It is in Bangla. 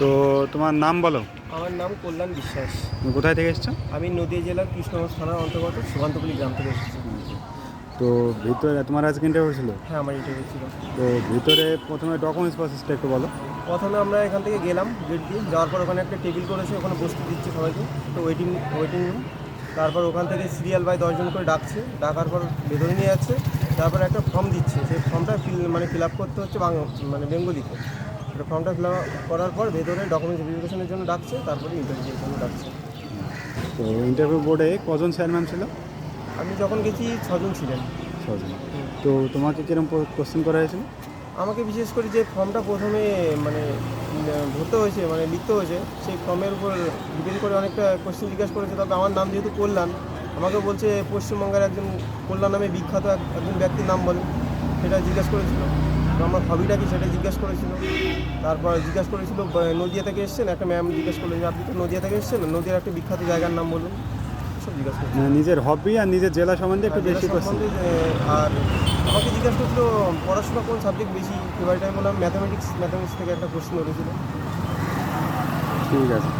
তো তোমার নাম বলো। আমার নাম কল্যাণ বিশ্বাস। কোথায় থেকে এসছো? আমি নদীয়া জেলার কৃষ্ণগঞ্জ থানার অন্তর্গত সুকান্তপুলি গ্রাম থেকে এসেছি। তো ভিতরে তোমার আজকে ইন্টারভিউ ছিল হ্যাঁ আমার ইন্টারভিউ ছিল তো ভিতরে প্রথমে ডকুমেন্টস প্রসেসটা একটু বলো। প্রথমে আমরা এখান থেকে গেলাম গেট দিয়ে যাওয়ার পর ওখানে একটা টেবিল করেছে ওখানে বসতে দিচ্ছে সবাইকে তো ওয়েটিং ওয়েটিং রুম তারপর ওখান থেকে সিরিয়াল বাই দশজন করে ডাকছে ডাকার পর ভেতরে নিয়ে যাচ্ছে তারপর একটা ফর্ম দিচ্ছে। সেই ফর্মটা ফিল মানে ফিল আপ করতে হচ্ছে বাংলা মানে বেঙ্গলিতে। ফর্মটা ফিল আপ করার পর ভেতরে ডকুমেন্টস ভেরিফিকেশনের জন্য ডাকছে তারপরে ইন্টারভিউর জন্য ডাকছে। তো ইন্টারভিউ বোর্ডে কজন স্যার ম্যাম ছিল? আমি যখন গেছি ছজন ছিলেন। ছজন। তো তোমাকে কীরকম কোশ্চেন করা হয়েছিল? আমাকে বিশেষ করে যে ফর্মটা প্রথমে মানে ভরতে হয়েছে মানে লিখতে হয়েছে সেই ফর্মের উপর ডিপেন্ড করে অনেকটা কোশ্চেন জিজ্ঞাসা করেছে। তবে আমার নাম যেহেতু কল্যাণ আমাকে বলছে পশ্চিমবঙ্গের একজন কল্যাণ নামে বিখ্যাত এক- একজন ব্যক্তির নাম বলে সেটা জিজ্ঞাসা করেছিল। তো আমার হবিটা কি সেটা জিজ্ঞাসা করেছিল। তারপর জিজ্ঞাসা করেছিল নদিয়া থেকে এসছেন? একটা ম্যাম জিজ্ঞাসা করলেন যে আপনি তো নদিয়া থেকে এসছেন? নদিয়ার একটা বিখ্যাত জায়গার নাম বলুন। সব জিজ্ঞাসা করেছিল। নিজের হবি আর নিজের জেলা সম্বন্ধে একটু বেশি আর আমাকে জিজ্ঞাসা করছিল পড়াশোনা কোন সাবজেক্ট বেশি? ফেভারিট আমি বললাম ম্যাথামেটিক্স ম্যাথামেটিক্স থেকে একটা কোশ্চেন উঠেছিল ঠিক আছে।